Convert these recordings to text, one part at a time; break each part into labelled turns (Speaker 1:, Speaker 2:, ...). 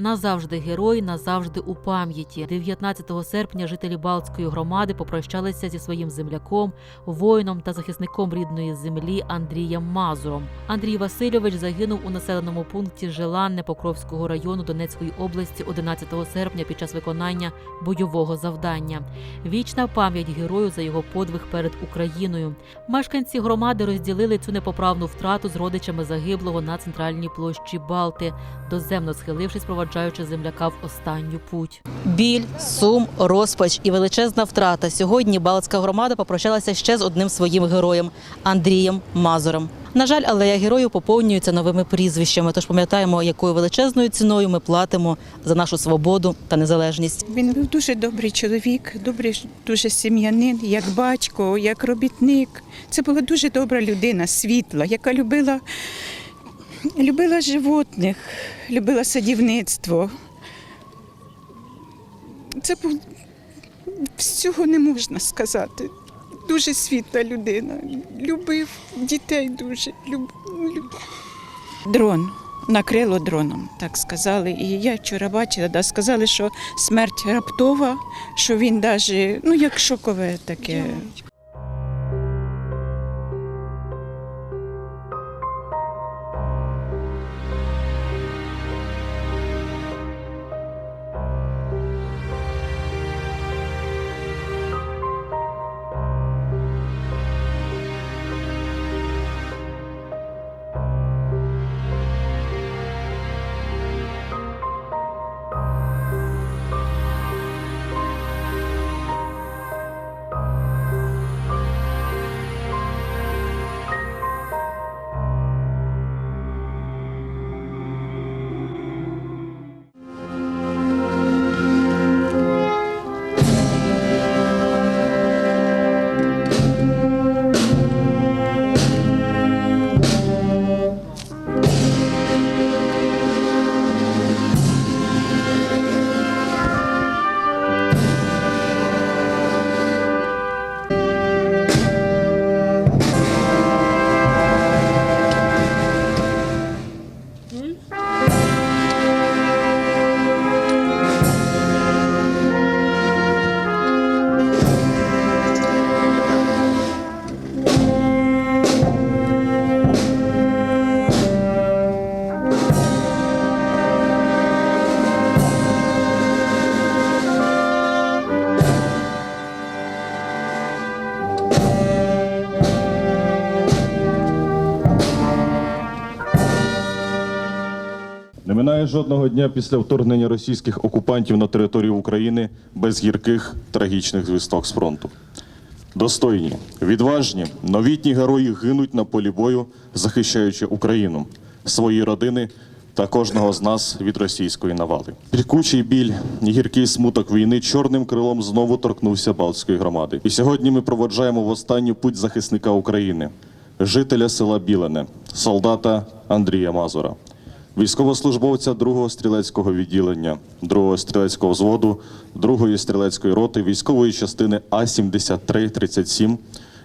Speaker 1: Назавжди герой, назавжди у пам'яті. 19 серпня жителі Балтської громади попрощалися зі своїм земляком, воїном та захисником рідної землі Андрієм Мазуром. Андрій Васильович загинув у населеному пункті Желанне Покровського району Донецької області 11 серпня під час виконання бойового завдання. Вічна пам'ять герою за його подвиг перед Україною. Мешканці громади розділили цю непоправну втрату з родичами загиблого на центральній площі Балти, доземно схилившись, проваджаючи земляка в останню путь. Біль, сум, розпач і величезна втрата. Сьогодні Балтська громада попрощалася ще з одним своїм героєм Андрієм Мазуром. На жаль, алея героїв поповнюється новими прізвищами. Тож пам'ятаємо, якою величезною ціною ми платимо за нашу свободу та незалежність.
Speaker 2: Він був дуже добрий чоловік, добрий дуже сім'янин, як батько, як робітник. Це була дуже добра людина, світла, яка любила, любила животних, любила садівництво. Це був всього не можна сказати. Дуже світла людина. Любив дітей дуже. Люб... люб- Дрон. Накрило дроном, так сказали. І я вчора бачила, да, сказали, що смерть раптова, що він навіть, ну як шокове таке.
Speaker 3: Жодного дня після вторгнення російських окупантів на територію України без гірких трагічних звісток з фронту. Достойні, відважні, новітні герої гинуть на полі бою, захищаючи Україну, свої родини та кожного з нас від російської навали. Пікучий біль і гіркий смуток війни чорним крилом знову торкнувся Балтської громади. І сьогодні ми проводжаємо в останню путь захисника України, жителя села Білене, солдата Андрія Мазура військовослужбовця 2-го стрілецького відділення, 2-го стрілецького взводу, 2-ї стрілецької роти військової частини А-7337,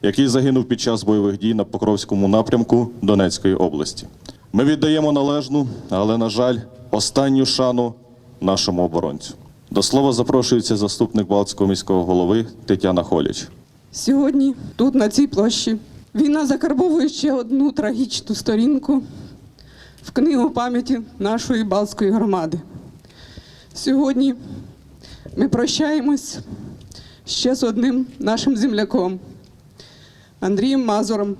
Speaker 3: який загинув під час бойових дій на Покровському напрямку Донецької області. Ми віддаємо належну, але, на жаль, останню шану нашому оборонцю. До слова запрошується заступник Балтського міського голови Тетяна Холіч.
Speaker 4: Сьогодні, тут, на цій площі, війна закарбовує ще одну трагічну сторінку в книгу пам'яті нашої Балтської громади. Сьогодні ми прощаємось ще з одним нашим земляком Андрієм Мазуром,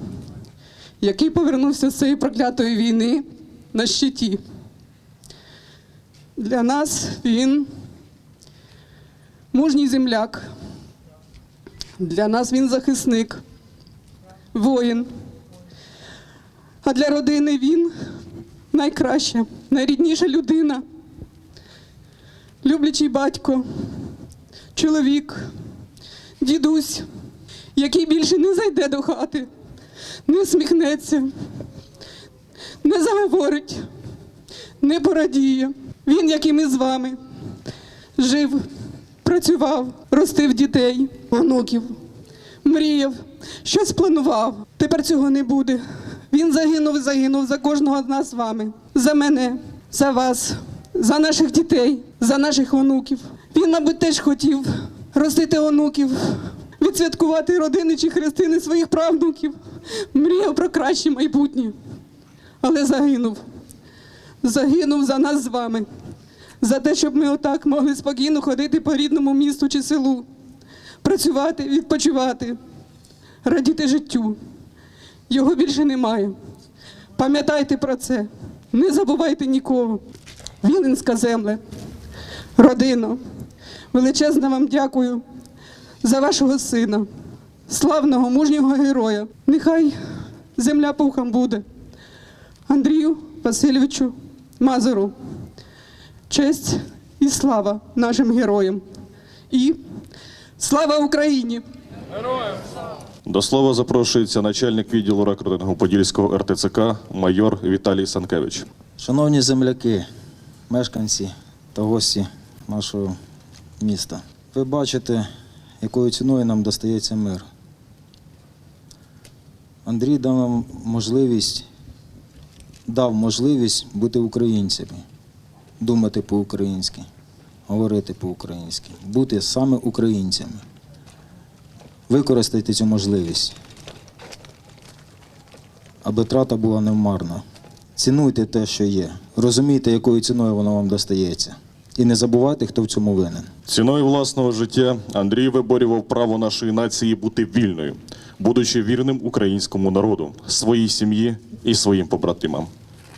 Speaker 4: який повернувся з цієї проклятої війни на щиті. Для нас він мужній земляк. Для нас він захисник, воїн. А для родини він найкраща, найрідніша людина, люблячий батько, чоловік, дідусь, який більше не зайде до хати, не усміхнеться, не заговорить, не порадіє. Він, як і ми з вами, жив, працював, ростив дітей, онуків, мріяв, щось планував. Тепер цього не буде. Він загинув, загинув за кожного з нас з вами, за мене, за вас, за наших дітей, за наших онуків. Він, мабуть, теж хотів ростити онуків, відсвяткувати родини чи хрестини своїх правнуків. Мріяв про краще майбутнє. Але загинув. Загинув за нас з вами. За те, щоб ми отак могли спокійно ходити по рідному місту чи селу, працювати, відпочивати, радіти життю. Його більше немає. Пам'ятайте про це. Не забувайте нікого. Віленська земле, родино, величезно вам дякую за вашого сина, славного мужнього героя. Нехай земля пухом буде. Андрію Васильовичу Мазуру. Честь і слава нашим героям. І слава Україні!
Speaker 3: До слова запрошується начальник відділу рекрутингу Подільського РТЦК майор Віталій Санкевич.
Speaker 5: Шановні земляки, мешканці та гості нашого міста, ви бачите, якою ціною нам достається мир. Андрій дав нам можливість, дав можливість бути українцями, думати по-українськи, говорити по-українськи, бути саме українцями. Використайте цю можливість, аби трата була невмарна. Цінуйте те, що є. Розумійте, якою ціною воно вам достається. І не забувайте, хто в цьому винен.
Speaker 3: Ціною власного життя Андрій виборював право нашої нації бути вільною, будучи вірним українському народу, своїй сім'ї і своїм побратимам.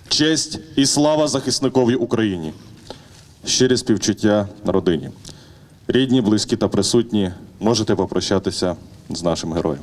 Speaker 3: Честь і слава захисникові Україні. Щирі співчуття родині. Рідні, близькі та присутні, можете попрощатися з нашим героєм.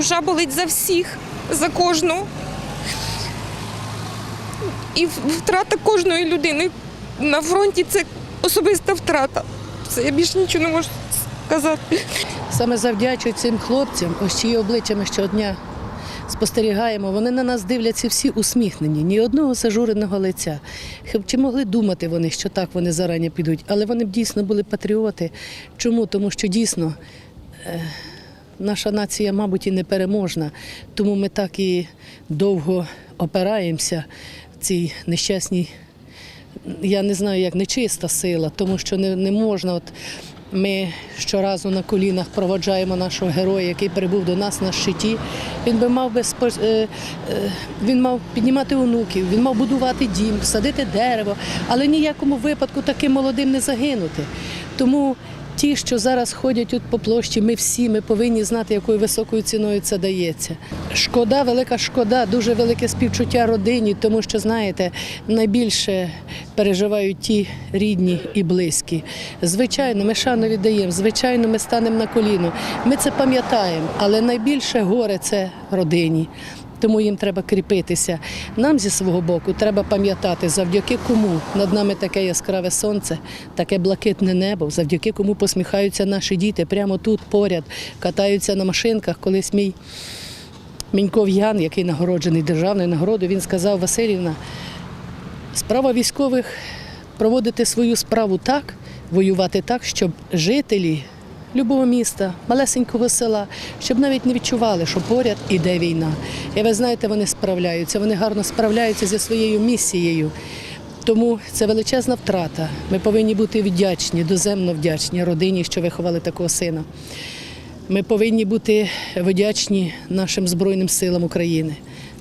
Speaker 6: Душа болить за всіх, за кожну. І втрата кожної людини на фронті це особиста втрата. Це я більше нічого не можу сказати.
Speaker 7: Саме завдячую цим хлопцям, ось чиї обличчя ми щодня спостерігаємо. Вони на нас дивляться всі усміхнені, ні одного зажуреного лиця. Чи могли думати вони, що так вони зарані підуть, але вони б дійсно були патріоти. Чому? Тому що дійсно е, наша нація, мабуть, і непереможна, тому ми так і довго опираємося цій нещасній я не знаю, як нечиста сила, тому що не, не можна. От ми щоразу на колінах проводжаємо нашого героя, який прибув до нас на щиті. Він би мав би е, е, він мав піднімати онуків, він мав будувати дім, садити дерево, але ніякому випадку таким молодим не загинути. Тому ті, що зараз ходять тут по площі, ми всі ми повинні знати, якою високою ціною це дається. Шкода, велика шкода, дуже велике співчуття родині, тому що, знаєте, найбільше переживають ті рідні і близькі. Звичайно, ми шану віддаємо, звичайно, ми станемо на коліно. Ми це пам'ятаємо, але найбільше горе це родині. Тому їм треба кріпитися. Нам зі свого боку треба пам'ятати, завдяки кому над нами таке яскраве сонце, таке блакитне небо, завдяки кому посміхаються наші діти прямо тут, поряд, катаються на машинках. Колись мій Міньков Ян, який нагороджений державною нагородою, він сказав Васильівна, справа військових проводити свою справу так, воювати так, щоб жителі любого міста, малесенького села, щоб навіть не відчували, що поряд іде війна. І ви знаєте, вони справляються, вони гарно справляються зі своєю місією. Тому це величезна втрата. Ми повинні бути вдячні, доземно вдячні родині, що виховали такого сина. Ми повинні бути вдячні нашим Збройним силам України.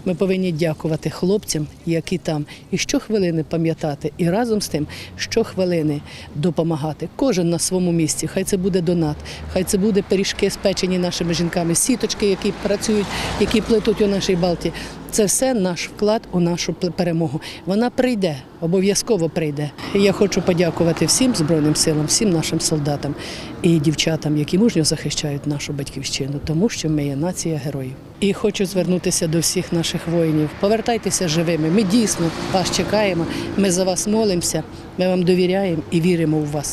Speaker 7: Ми повинні дякувати хлопцям, які там, і щохвилини пам'ятати, і разом з тим щохвилини допомагати. Кожен на своєму місці. Хай це буде донат, хай це буде пиріжки, спечені нашими жінками, сіточки, які працюють, які плетуть у нашій Балті. Це все наш вклад у нашу перемогу. Вона прийде, обов'язково прийде. Я хочу подякувати всім Збройним силам, всім нашим солдатам і дівчатам, які мужньо захищають нашу батьківщину, тому що ми є нація героїв. І хочу звернутися до всіх наших воїнів. Повертайтеся живими. Ми дійсно вас чекаємо. Ми за вас молимося. Ми вам довіряємо і віримо в вас.